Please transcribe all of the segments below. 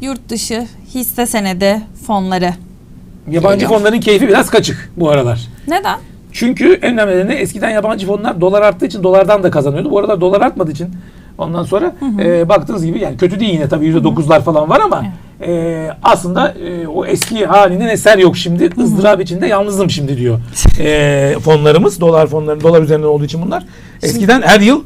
Yurt dışı hisse senedi fonları. Yabancı Geliyor. fonların keyfi biraz kaçık bu aralar. Neden? Çünkü en önemli nedeni eskiden yabancı fonlar dolar arttığı için dolardan da kazanıyordu. Bu aralar dolar artmadığı için ondan sonra e, baktığınız gibi yani kötü değil yine tabii %9'lar falan var ama e, aslında e, o eski halinden eser yok şimdi. ızdırap içinde yalnızım şimdi diyor. E, fonlarımız dolar fonları dolar üzerinden olduğu için bunlar. Eskiden her yıl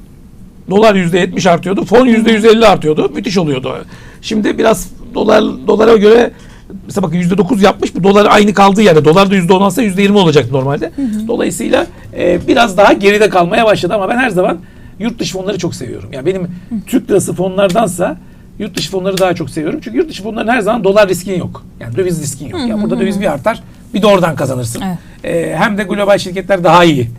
dolar %70 artıyordu. Fon %150 artıyordu. Müthiş oluyordu. Şimdi biraz dolar dolara göre mesela bakın %9 yapmış. Bu dolar aynı kaldığı yerde. Dolar da %10 alsa %20 olacak normalde. Dolayısıyla e, biraz daha geride kalmaya başladı ama ben her zaman yurt dışı fonları çok seviyorum. Yani benim Türk lirası fonlardansa yurt dışı fonları daha çok seviyorum. Çünkü yurt dışı fonların her zaman dolar riskin yok. Yani döviz riskin yok. Yani burada döviz bir artar bir de oradan kazanırsın. Evet. E, hem de global şirketler daha iyi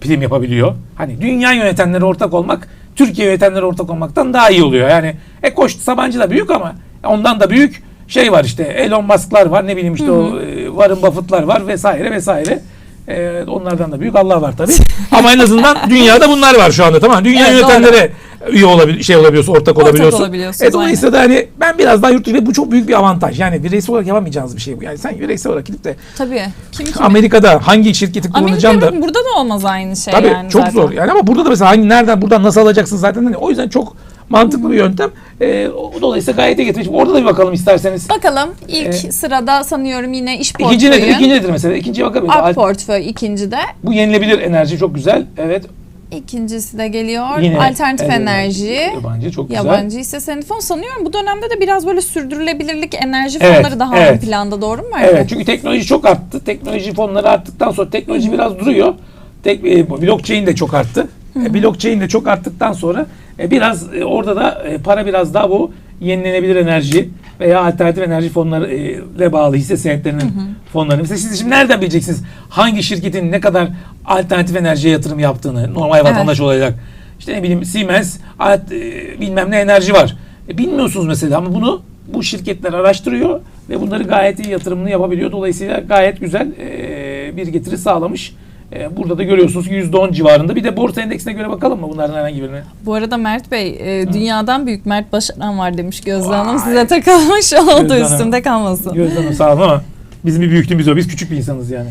prim yapabiliyor. Hani dünya yönetenlere ortak olmak Türkiye yönetenlere ortak olmaktan daha iyi oluyor. Yani e Koç Sabancı da büyük ama ondan da büyük şey var işte Elon Musk'lar var ne bileyim işte o e, Warren Buffett'lar var vesaire vesaire. E, onlardan da büyük Allah var tabii. ama en azından dünyada bunlar var şu anda tamam? Dünya Evet, yönetenlere üye olabil şey olabiliyorsun, ortak, olabiliyorsun. olabiliyorsunuz, E, dolayısıyla da hani ben biraz daha yurt dışı ve bu çok büyük bir avantaj. Yani bireysel olarak yapamayacağınız bir şey bu. Yani sen bireysel olarak gidip de Tabii. Kim kim? Amerika'da hangi şirketi kullanacaksın da Amerika'da burada da olmaz aynı şey Tabii yani çok zaten. zor. Yani ama burada da mesela hangi nereden buradan nasıl alacaksın zaten hani o yüzden çok mantıklı bir yöntem. Ee, o- dolayısıyla gayet iyi getirmiş. Orada da bir bakalım isterseniz. Bakalım ilk Ee, sırada sanıyorum yine iş portföyü. İkinci nedir? İkinci nedir mesela? İkinciye bakabiliriz. Ak Al- portföy ikincide. Bu yenilebilir enerji çok güzel. Evet. İkincisi de geliyor. Yine Alternatif evet, enerji. Yabancı çok güzel. Yabancı hisse senedi fon sanıyorum bu dönemde de biraz böyle sürdürülebilirlik enerji Evet, fonları daha evet. ön planda doğru mu? Evet çünkü teknoloji çok arttı. Teknoloji fonları arttıktan sonra teknoloji biraz duruyor. Tek, e, blockchain de çok arttı. E, blockchain de çok arttıktan sonra e, biraz e, orada da e, para biraz daha bu yenilenebilir enerji veya alternatif enerji fonları e, ile bağlı hisse senetlerinin fonlarını. Mesela siz şimdi nereden bileceksiniz hangi şirketin ne kadar alternatif enerjiye yatırım yaptığını normal vatandaş olarak. İşte ne bileyim Siemens alt, e, bilmem ne enerji var. E, bilmiyorsunuz mesela ama bunu bu şirketler araştırıyor ve bunları gayet iyi yatırımını yapabiliyor. Dolayısıyla gayet güzel e, bir getiri sağlamış. E, burada da görüyorsunuz ki %10 civarında. Bir de borsa endeksine göre bakalım mı bunlardan herhangi birine? Bu arada Mert Bey e, dünyadan büyük Mert Başaran var demiş Gözde. Hanım. Size takılmış oldu Gözde üstümde kalmasın. Gözden Hanım sağ olun ama bizim bir büyüklüğümüz o. Biz küçük bir insanız yani.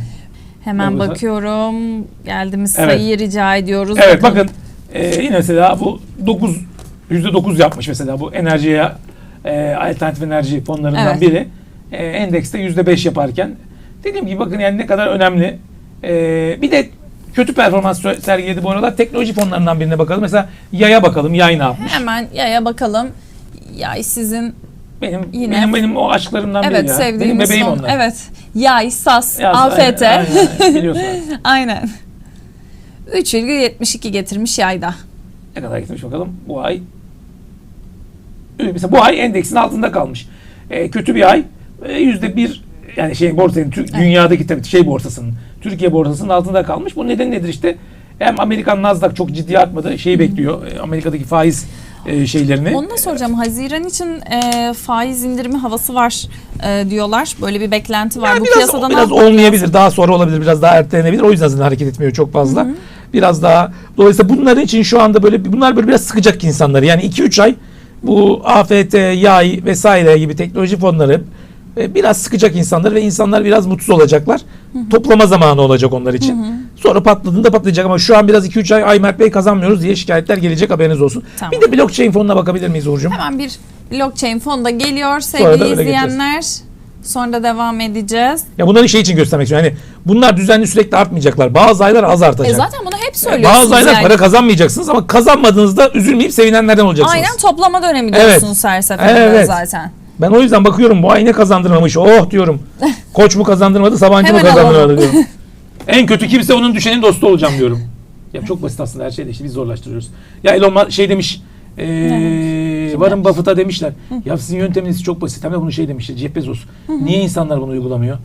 Hemen bakıyorum. Geldiğimiz Evet. sayıyı rica ediyoruz. Evet Bakalım. bakın e, yine mesela bu 9 %9 yapmış mesela bu enerjiye e, alternatif enerji fonlarından Evet. biri. E, endekste %5 yaparken dediğim gibi bakın yani ne kadar önemli. E, bir de kötü performans sergiledi bu aralar. Teknoloji fonlarından birine bakalım. Mesela Yay'a bakalım. Yay ne yapmış? Hemen yaya bakalım. Yay sizin Benim Yine- benim benim o aşklarımdan biri evet ya. sevdiğimiz benim bebeğim fon. onlar. Evet. Yay, SAS, Ya, AFT. Aynen, aynen, biliyorsun. Aynen. 3,72 getirmiş yayda. Ne kadar gitmiş bakalım bu ay. Mesela bu ay endeksin altında kalmış. E, kötü bir ay. E, Yüzde bir yani şey borsanın Tür- dünyadaki tabii şey borsasının Türkiye borsasının altında kalmış. Bu neden nedir işte? Hem Amerikan Nasdaq çok ciddi artmadı. Şeyi bekliyor. e, Amerika'daki faiz e, şeylerini. Onu da soracağım. Haziran için e, faiz indirimi havası var e, diyorlar. Böyle bir beklenti var. Yani Bu biraz, piyasada ne biraz olmayabilir. Daha sonra olabilir. Biraz daha ertelenebilir. O yüzden zaten hareket etmiyor çok fazla. Biraz daha. Dolayısıyla bunların için şu anda böyle bunlar böyle biraz sıkacak insanları. Yani 2-3 ay bu AFT, yay vesaire gibi teknoloji fonları e, biraz sıkacak insanları ve insanlar biraz mutsuz olacaklar. Toplama zamanı olacak onlar için. Sonra patladığında patlayacak ama şu an biraz 2-3 ay ay Mert Bey kazanmıyoruz diye şikayetler gelecek haberiniz olsun. Tamam. Bir de blockchain fonuna bakabilir miyiz Uğur'cum? Hemen bir blockchain fonu da geliyor Sonra sevgili izleyenler. Sonra da devam edeceğiz. Ya bunları şey için göstermek istiyorum. Yani bunlar düzenli sürekli artmayacaklar. Bazı aylar az artacak. E zaten bunu hep söylüyorsunuz Bazı aylar yani. para kazanmayacaksınız ama kazanmadığınızda üzülmeyip sevinenlerden olacaksınız. Aynen toplama dönemi Evet. diyorsunuz her seferinde Evet. zaten. Ben o yüzden bakıyorum bu ay ne kazandırmamış. Oh diyorum. Koç mu kazandırmadı, Sabancı mı kazandırmadı alalım. diyorum. en kötü kimse onun düşenin dostu olacağım diyorum. Ya çok basit aslında her şeyde işte biz zorlaştırıyoruz. Ya Elon Musk şey demiş. Eee Warren Buffett'a demişler. Ya sizin yönteminiz çok basit. Hem de bunu şey demişler. Jeff Bezos. Niye insanlar bunu uygulamıyor?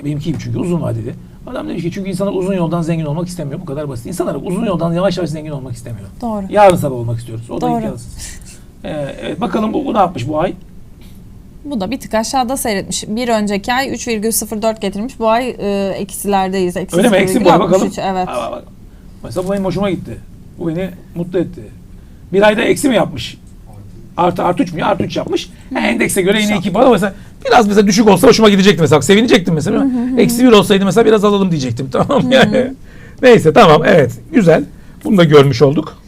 E, benimkiyim çünkü uzun vadeli. Adam demiş ki çünkü insanlar uzun yoldan zengin olmak istemiyor. Bu kadar basit. İnsanlar uzun yoldan yavaş yavaş zengin olmak istemiyor. Doğru. Yarın sabah olmak istiyoruz. O da Doğru. imkansız. Ee, evet, bakalım bu, bu ne yapmış bu ay? Bu da bir tık aşağıda seyretmiş. Bir önceki ay 3,04 getirmiş. Bu ay e, eksilerdeyiz. Eksi Öyle mi? Eksi 0,63, bakalım. Evet. Aa, bak. Mesela bu benim hoşuma gitti. Bu beni mutlu etti. Bir ayda eksi mi yapmış? Artı artı 3 mü? Artı 3 yapmış. Yani endekse göre yine 2 puan ama mesela biraz mesela düşük olsa hoşuma gidecekti mesela. Sevinecektim mesela. Eksi 1 olsaydı mesela biraz alalım diyecektim. Tamam yani. Neyse tamam evet güzel. Bunu da görmüş olduk.